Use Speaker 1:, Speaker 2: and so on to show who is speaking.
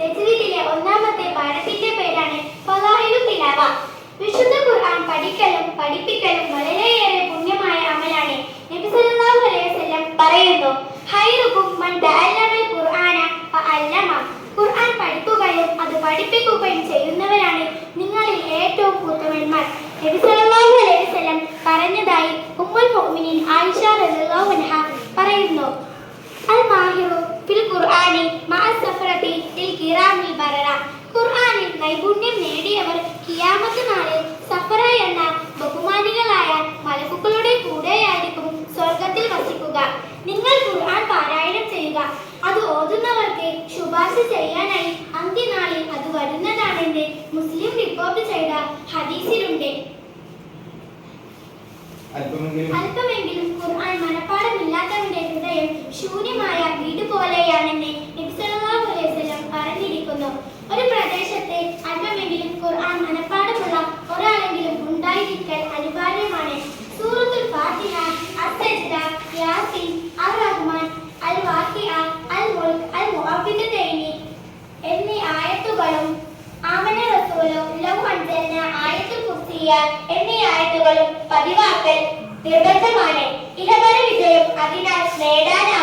Speaker 1: രചനയിലെ ഒന്നാമത്തെ പാഠത്തിന്റെ പേരാണ് ഫലാഹിലു തിലാവ. വിശുദ്ധ ഖുർആൻ പഠിക്കലും പഠിപ്പിക്കലും വളരെയേറെ പുണ്യമായ അമലാണ് നബി സല്ലല്ലാഹു അലൈഹി വസല്ലം പറയുന്നു ഹൈറുക്കും മൻ തഅല്ലമൽ ഖുർആന വഅല്ലമ ഖുർആൻ പഠിക്കുകയും അത് പഠിപ്പിക്കുകയും ചെയ്യുന്നവരാണ് നിങ്ങളിൽ ഏറ്റവും ഉത്തമന്മാർ. നബി സല്ലല്ലാഹു അലൈഹി വസല്ലം പറഞ്ഞതായി ഉമ്മുൽ മുഅ്മിനീൻ ആയിഷ റളിയല്ലാഹു അൻഹ പറയുന്നു അൽ മാഹിറു ഫിൽ ഖുർആനി മാ കിറാമിൽ ബററ ഖുർആനിൽ നൈപുണ്യം നേടിയവർ കിയാമത്ത് നാളിൽ സഫറ എന്ന ബഹുമാനികളായ മലക്കുക്കളുടെ കൂടെയായിരിക്കും സ്വർഗത്തിൽ വസിക്കുക. നിങ്ങൾ ഖുർആൻ പാരായണം ചെയ്യുക. അത് ഓതുന്നവർക്ക് ശുപാർശ ചെയ്യാനായി അന്ത്യനാളിൽ അത് വരുന്നതാണെന്ന് മുസ്ലിം റിപ്പോർട്ട് ചെയ്ത ഹദീസിലുണ്ട്. അല്പമെങ്കിലും ഖുർആൻ മനപ്പാടമില്ലാത്തവന്റെ ഹൃദയം ശൂന്യമായ വീട് പോലെയാണെന്ന് നബി സല്ലല്ലാഹു അലൈഹി വസല്ലം പറഞ്ഞിരിക്കുന്നു ഒരു പ്രദേശത്തെ അല്പമെങ്കിലും ഖുർആൻ മനപ്പാടമുള്ള ഒരാളെങ്കിലും ഉണ്ടായിരിക്കൽ അനിവാര്യമാണ്. സൂറത്തുൽ ഫാത്തിഹ അസ്സജ്ദ യാസീൻ അർ റഹ്മാൻ അൽ വാഖിഅ അൽ മുൽക്ക് അൽ മുഅഫിദതൈനി എന്നീ ആയത്തുകളും ആമന റസൂലു ലഹു അൻസൽന ആയത്തുൽ കുർസിയ എന്നീ ആയത്തുകളും പതിവാക്കൽ നിർബന്ധമാണ്. ഇഹപര വിജയം അതിനാൽ നേടാനാവും.